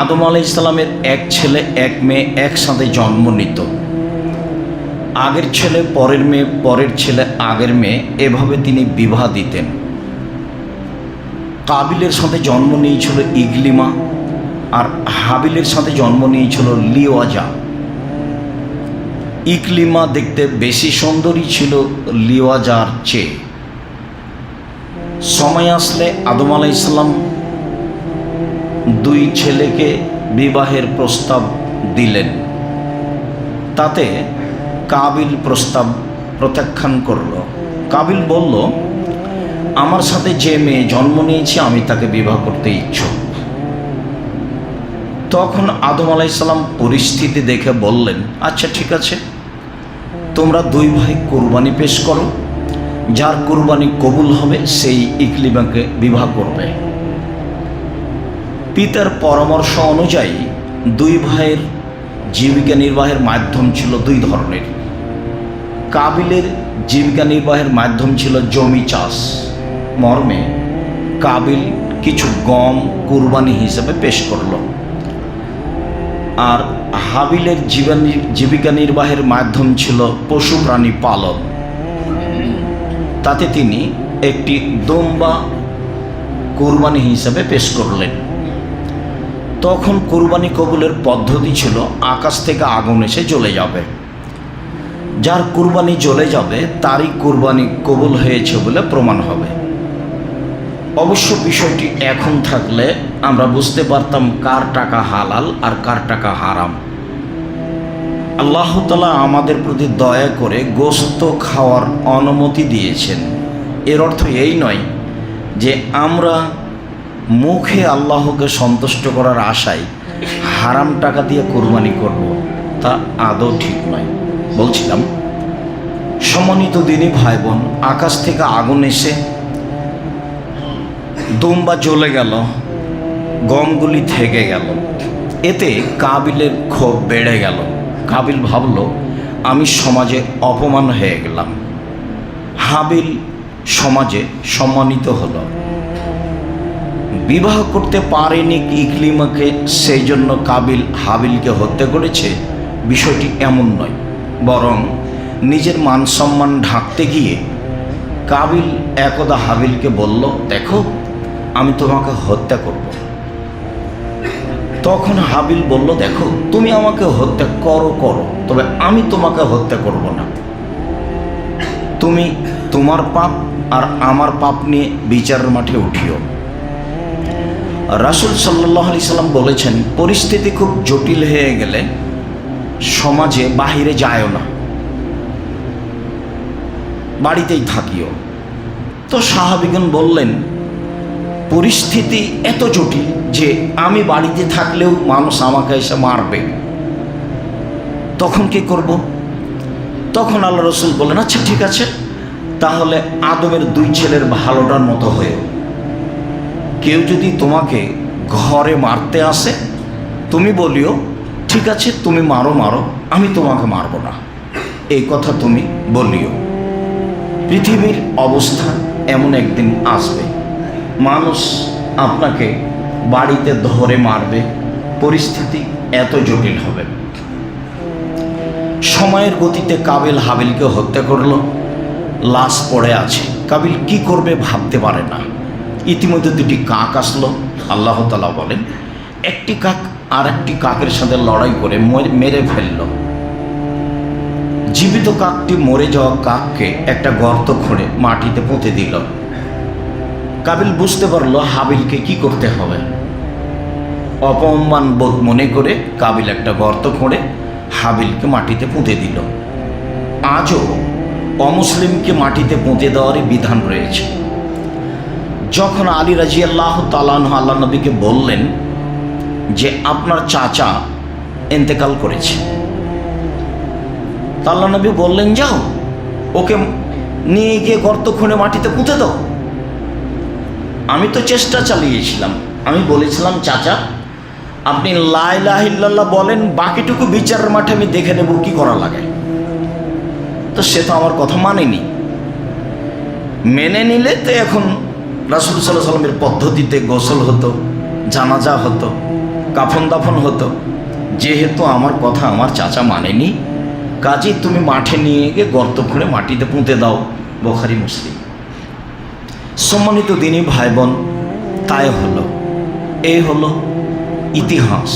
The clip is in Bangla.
আদম আলাই ইসলামের এক ছেলে, এক মেয়ে একসাথে জন্ম নিত। আগের ছেলে, পরের মেয়ে, পরের ছেলে, আগের মেয়ে, এভাবে তিনি বিবাহ দিতেন। কাবিলের সাথে জন্ম নিয়েছিল ইগলিমা আর হাবিলের সাথে জন্ম নিয়েছিল লিওয়াজা। ইকলিমা দেখতে বেশি সুন্দরী ছিল লিওয়াজার চেয়ে। সময় আসলে আদম আলাহ ইসলাম দুই ছেলেকে বিবাহের প্রস্তাব দিলেন। তাতে কাবিল প্রস্তাব প্রত্যাখ্যান করল। কাবিল বলল, আমার সাথে যে মেয়ে জন্ম নিয়েছে, আমি তাকে বিবাহ করতে ইচ্ছুক। তখন আদম আলাইসাল্লাম পরিস্থিতি দেখে বললেন আচ্ছা ঠিক আছে। তোমরা দুই ভাই কোরবানি পেশ করো। যার কোরবানি কবুল হবে, সেই ইকলিমাকে বিবাহ করবে। পিতার পরামর্শ অনুযায়ী দুই ভাইয়ের জীবিকা নির্বাহের মাধ্যম ছিল দুই ধরনের। কাবিলের জীবিকা নির্বাহের মাধ্যম ছিল জমি চাষ। মর্মে কাবিল কিছু গম, কুরবানি হিসেবে পেশ করল। আর হাবিলের জীবনী জীবিকা নির্বাহের মাধ্যম ছিল পশু প্রাণী পালন। তাতে তিনি একটি দম্বা কুরবানি হিসাবে পেশ করলেন। তখন কোরবানি কবুলের পদ্ধতি ছিল, আকাশ থেকে আগুন এসে জ্বলে যাবে। যার কুরবানি জ্বলে যাবে, তারই কুরবানি কবুল হয়েছে বলে প্রমাণ হবে। অবশ্য বিষয়টি এখন থাকলে আমরা বুঝতে পারতাম কার টাকা হালাল আর কার টাকা হারাম। আল্লাহতালা আমাদের প্রতি দয়া করে গোস্ত খাওয়ার অনুমতি দিয়েছেন। এর অর্থ এই নয় যে আমরা মুখে আল্লাহকে সন্তুষ্ট করার আশায় হারাম টাকা দিয়ে কোরবানি করব, তা আদৌ ঠিক নয়। বলছিলাম, সমন্বিত দিনই ভাই বোন আকাশ থেকে আগুন এসে দুম্বা জ্বলে গেল, গমগুলি থেকে গেল। এতে কাবিলের ক্ষোভ বেড়ে গেল। কাবিল ভাবল, আমি সমাজে অপমান হয়ে গেলাম। হাবিল সমাজে সম্মানিত হলো। বিবাহ করতে পারেনি ইকলিমাকে সেই জন্য কাবিল হাবিলকে হত্যা করেছে? বিষয়টি এমন নয়। বরং নিজের মান সম্মান ঢাকতে গিয়ে কাবিল একদা হাবিলকে বলল, দেখো, আমি তোমাকে হত্যা করব। তখন হাবিল বলল, দেখো, তুমি আমাকে হত্যা করো করো, তবে আমি তোমাকে হত্যা করব না। তুমি তোমার পাপ আর আমার পাপ নিয়ে বিচারের মাঠে উঠিও। রাসুল সাল্লাহ আলি সাল্লাম বলেছেন, পরিস্থিতি খুব জটিল হয়ে গেলে সমাজে বাহিরে যায়ও না। বাড়িতেই থাকিও। তো সাহাবিগণ বললেন, পরিস্থিতি এত জটিল যে আমি বাড়িতে থাকলেও মানুষ আমাকে এসে মারবে। তখন কি করব? তখন আল্লাহ রসুল বললেন আচ্ছা ঠিক আছে, তাহলে আদমের দুই ছেলের ভালোটার মতো হয়ে কেউ যদি তোমাকে ঘরে মারতে আসে, তুমি বলিও, ঠিক আছে, তুমি মারো মারো, আমি তোমাকে মারবো না। এই কথা তুমি বলিও। পৃথিবীর অবস্থা এমন একদিন আসবে। মানুষ আপনাকে বাড়িতে ধরে মারবে, পরিস্থিতি এত জটিল হবে। সময়ের গতিতে কাবিল হাবিলকে হত্যা করল। লাশ পড়ে আছে। কাবিল কি করবে ভাবতে পারে না। ইতিমধ্যে দুটি কাক আসলো। আল্লাহ তালা বলেন, একটি কাক আর একটি কাকের সাথে লড়াই করে মেরে ফেলল। জীবিত কাকটি মরে যাওয়া কাককে একটা গর্ত খুঁড়ে মাটিতে পুঁতে দিল। কাবিল বুঝতে পারল হাবিলকে কি করতে হবে। অপমান বোধ মনে করে কাবিল একটা গর্ত খুঁড়ে হাবিলকে মাটিতে পুঁতে দিল। আজও অমুসলিমকে মাটিতে পুঁতে দেওয়ারই বিধান রয়েছে। যখন আলী রাজি আল্লাহ তালান আল্লাহ নবীকে বললেন যে আপনার চাচা এন্তেকাল করেছে তাল্লা নবী বললেন, যাও, ওকে নিয়ে গিয়ে গর্ত খুঁড়ে মাটিতে পুঁতে দাও। আমি তো চেষ্টা চালিয়েছিলাম। আমি বলেছিলাম, চাচা, আপনি লাইলাহিল্লাহ বলেন, বাকিটুকু বিচারের মাঠে আমি দেখে নেব কি করা লাগে। তো সে তো আমার কথা মানেনি। মেনে নিলে তো এখন রাসুল সাল্লাহ সাল্লামের পদ্ধতিতে গোসল হতো, জানাজা হতো, কাফন দাফন হতো। যেহেতু আমার কথা আমার চাচা মানেনি, কাজে তুমি মাঠে নিয়ে গিয়ে গর্ত খুঁড়ে মাটিতে পুঁতে দাও, বখারি মুসলিম। সম্মানিত দিনী ভাই বোন, তাই হলো এই হলো ইতিহাস।